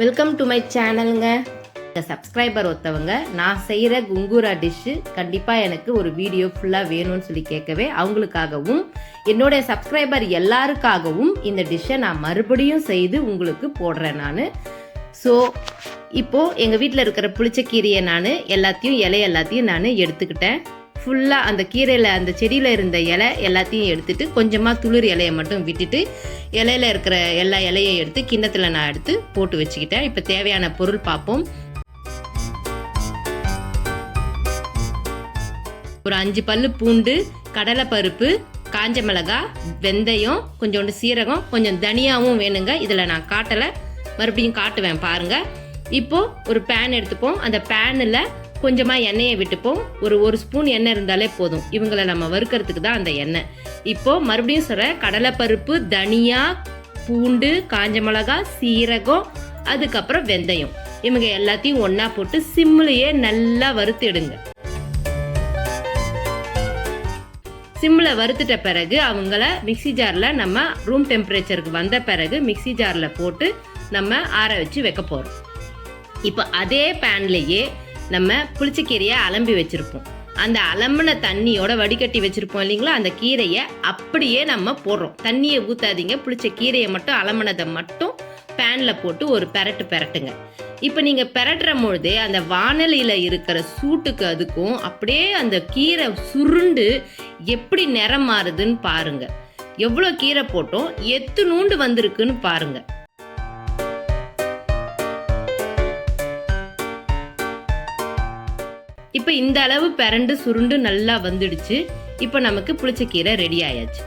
Welcome to my சேனலுங்க இந்த subscriber ஒருத்தவங்க நான் செய்கிற குங்கூரா டிஷ்ஷு கண்டிப்பாக எனக்கு ஒரு வீடியோ ஃபுல்லாக வேணும்னு சொல்லி கேட்கவே அவங்களுக்காகவும் என்னுடைய சப்ஸ்கிரைபர் எல்லாருக்காகவும் இந்த டிஷ்ஷை நான் மறுபடியும் செய்து உங்களுக்கு போடுறேன் நான். ஸோ இப்போது எங்கள் வீட்டில் இருக்கிற புளிச்சக்கீரையை நான் எல்லாத்தையும் இலை எல்லாத்தையும் நான் எடுத்துக்கிட்டேன். ஃபுல்லாக அந்த கீரையில் அந்த செடியில் இருந்த இலை எல்லாத்தையும் எடுத்துட்டு கொஞ்சமாக துளிர் இலையை மட்டும் விட்டுட்டு இலையில இருக்கிற எல்லா இலையை எடுத்து கிண்ணத்தில் நான் எடுத்து போட்டு வச்சுக்கிட்டேன். இப்போ தேவையான பொருள் பார்ப்போம். ஒரு அஞ்சு பல்லு பூண்டு கடலைப்பருப்பு காஞ்ச மிளகாய் வெந்தயம் கொஞ்சோண்டு சீரகம் கொஞ்சம் தனியாவும் வேணுங்க. இதில் நான் காட்டலை. மறுபடியும் காட்டுவேன் பாருங்கள் இப்போ ஒரு பேன் எடுத்துப்போம். அந்த பேனில் கொஞ்சமாக எண்ணெயை விட்டுப்போம். ஒரு ஒரு ஸ்பூன் எண்ணெய் இருந்தாலே போதும். இவங்களை நம்ம வறுக்கிறதுக்கு தான் அந்த எண்ணெய். இப்போது மறுபடியும் சொல்கிறேன் கடலைப்பருப்பு தனியா பூண்டு காஞ்ச மிளகா சீரகம் அதுக்கப்புறம் வெந்தயம். இவங்க எல்லாத்தையும் ஒன்றா போட்டு சிம்மிலேயே நல்லா வறுத்துடுங்க. சிம்மில் வறுத்துட்ட பிறகு அவங்கள மிக்ஸி ஜாரில் நம்ம ரூம் டெம்பரேச்சருக்கு வந்த பிறகு மிக்ஸி ஜாரில் போட்டு நம்ம ஆற வச்சு வைக்க போகிறோம் இப்போ அதே பேன்லேயே நம்ம புளிச்சக்கீரையை அலம்பி வச்சுருப்போம். அந்த அலம்பின தண்ணியோட வடிகட்டி வச்சுருப்போம் இல்லைங்களா? அந்த கீரையை அப்படியே நம்ம போடுறோம். தண்ணியை ஊற்றாதீங்க புளிச்ச கீரையை மட்டும் அலம்பினதை மட்டும் பேனில் போட்டு ஒரு பெரட்டு பெரட்டுங்க. இப்போ நீங்கள் பெரட்டுற பொழுதே அந்த வானலியில் இருக்கிற சூட்டுக்கு அதுக்கும் அப்படியே அந்த கீரை சுருண்டு எப்படி நிறம் மாறுதுன்னு பாருங்க. எவ்வளோ கீரை போட்டோம்? எத்து நூண்டு வந்திருக்குன்னு பாருங்கள் இப்போ இந்த அளவு பிறண்டு சுருண்டு நல்லா வந்துடுச்சு. இப்போ நமக்கு புளிச்சக்கீரை ரெடி ஆயாச்சு.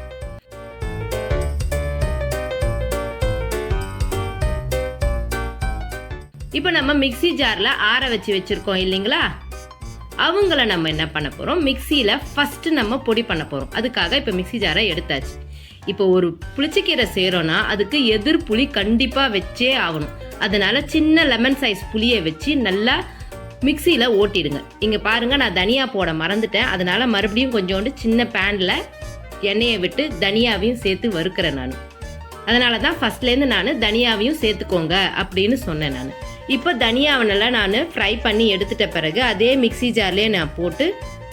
இப்போ நம்ம மிக்ஸி ஜாரில் ஆற வச்சு வச்சுருக்கோம் இல்லைங்களா? அவங்கள நம்ம என்ன பண்ண போகிறோம் மிக்சியில் ஃபஸ்ட்டு நம்ம பொடி பண்ண போகிறோம் அதுக்காக இப்போ மிக்ஸி ஜாரை எடுத்தாச்சு. இப்போ ஒரு புளிச்சக்கீரை செய்கிறோன்னா அதுக்கு எதிர் புளி கண்டிப்பாக வச்சே ஆகணும். அதனால் சின்ன லெமன் சைஸ் புளியை வச்சு நல்லா மிக்சியில் ஓட்டிடுங்க. இங்கே பாருங்கள் நான் தனியா போட மறந்துட்டேன். அதனால் மறுபடியும் கொஞ்சோண்டு சின்ன பேனில் எண்ணெயை விட்டு தனியாவையும் சேர்த்து வறுக்கிறேன் நான். அதனால தான் ஃபஸ்ட்லேருந்து நான் தனியாவையும் சேர்த்துக்கோங்க அப்படின்னு சொன்னேன் நான். இப்போ தனியாவை நல்லா நான் ஃப்ரை பண்ணி எடுத்துட்ட பிறகு அதே மிக்ஸி ஜார்லேயே நான் போட்டு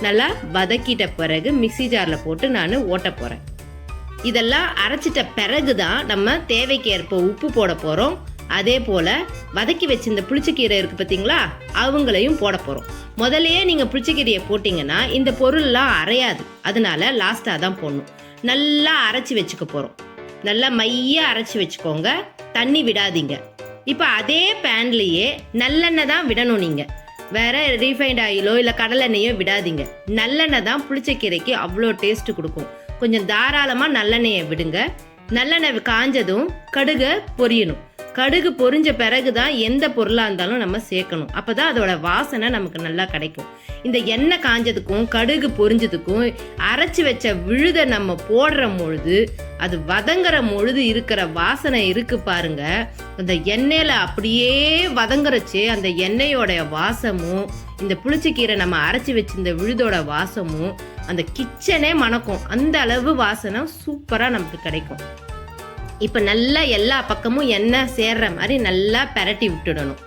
நல்லா வதக்கிட்ட பிறகு மிக்ஸி ஜாரில் போட்டு நான் ஓட்ட போகிறேன் இதெல்லாம் அரைச்சிட்ட பிறகு தான் நம்ம தேவைக்கு ஏற்ப உப்பு போட போகிறோம் அதே போல் வதக்கி வச்சிருந்த புளிச்சக்கீரை இருக்குது பார்த்தீங்களா அவங்களையும் போட போகிறோம் முதல்லையே நீங்கள் புளிச்சக்கீரையை போட்டிங்கன்னா இந்த பொருள்லாம் அரையாது. அதனால லாஸ்ட்டாக தான் போடணும். நல்லா அரைச்சி வச்சுக்க போகிறோம் நல்லா மைய அரைச்சி வச்சுக்கோங்க. தண்ணி விடாதீங்க. இப்போ அதே பேன்லேயே நல்லெண்ணெய் தான் விடணும் நீங்கள் வேற ரீஃபைண்ட் ஆயிலோ இல்லை கடலெண்ணெயோ விடாதீங்க. நல்லெண்ணெய் தான் புளிச்சக்கீரைக்கு அவ்வளோ டேஸ்ட்டு கொடுக்கும். கொஞ்சம் தாராளமாக நல்லெண்ணெயை விடுங்க. நல்லெண்ணெய் காஞ்சதும் கடுகை பொரியணும். கடுகு பொரிஞ்ச பிறகு தான் எந்த பொருளாக இருந்தாலும் நம்ம சேர்க்கணும். அப்போ தான் அதோட வாசனை நமக்கு நல்லா கிடைக்கும். இந்த எண்ணெய் காஞ்சதுக்கும் கடுகு பொரிஞ்சதுக்கும் அரைச்சி வச்ச விழுதை நம்ம போடுற பொழுது அது வதங்குற பொழுது இருக்கிற வாசனை இருக்கு பாருங்க. அந்த எண்ணெயில் அப்படியே வதங்குறச்சு அந்த எண்ணெயோட வாசமும் இந்த புளிச்சக்கீரை நம்ம அரைச்சி வச்சிருந்த விழுதோட வாசமும் அந்த கிச்சனே மணக்கும். அந்த அளவு வாசனை சூப்பராக நமக்கு கிடைக்கும். இப்போ நல்லா எல்லா பக்கமும் எண்ணெய் சேர்ற மாதிரி நல்லா பரட்டி விட்டுடணும்.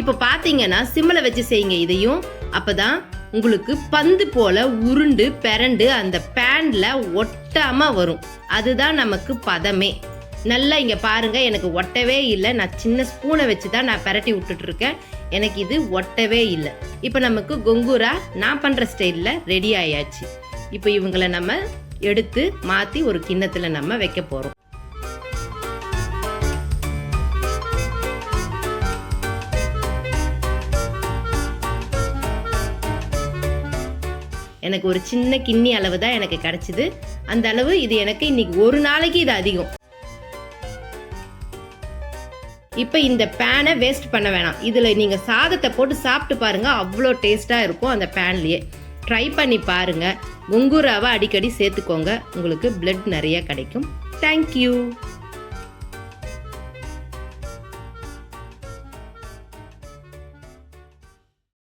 இப்போ பார்த்தீங்கன்னா சிம்மில் வச்சு செய்யுங்க இதையும். அப்போ தான் உங்களுக்கு பந்து போல் உருண்டு பெரண்டு அந்த பேனில் ஒட்டாமல் வரும். அதுதான் நமக்கு பதமே. நல்லா இங்கே பாருங்கள் எனக்கு ஒட்டவே இல்லை. நான் சின்ன ஸ்பூனை வச்சு தான் நான் பரட்டி விட்டுட்ருக்கேன் எனக்கு இது ஒட்டவே இல்லை. இப்போ நமக்கு கொங்குரா நான் பண்ணுற ஸ்டைலில் ரெடி ஆயாச்சு. இப்போ இவங்களை நம்ம எடுத்து மாற்றி ஒரு கிண்ணத்தில் நம்ம வைக்க போகிறோம் எனக்கு ஒரு சின்ன கிண்ணி அளவு தான் எனக்கு கிடச்சிது. அந்த அளவு இது எனக்கு இன்றைக்கி ஒரு நாளைக்கு இது அதிகம். இப்போ இந்த பேனை வேஸ்ட் பண்ண வேணாம். இதில் நீங்கள் சாதத்தை போட்டு சாப்பிட்டு பாருங்கள் அவ்வளோ டேஸ்ட்டாக இருக்கும் அந்த பேன்லேயே ட்ரை பண்ணி பாருங்கள் குங்குராவை அடிக்கடி சேர்த்துக்கோங்க. உங்களுக்கு பிளட் நிறைய கிடைக்கும். தேங்க்யூ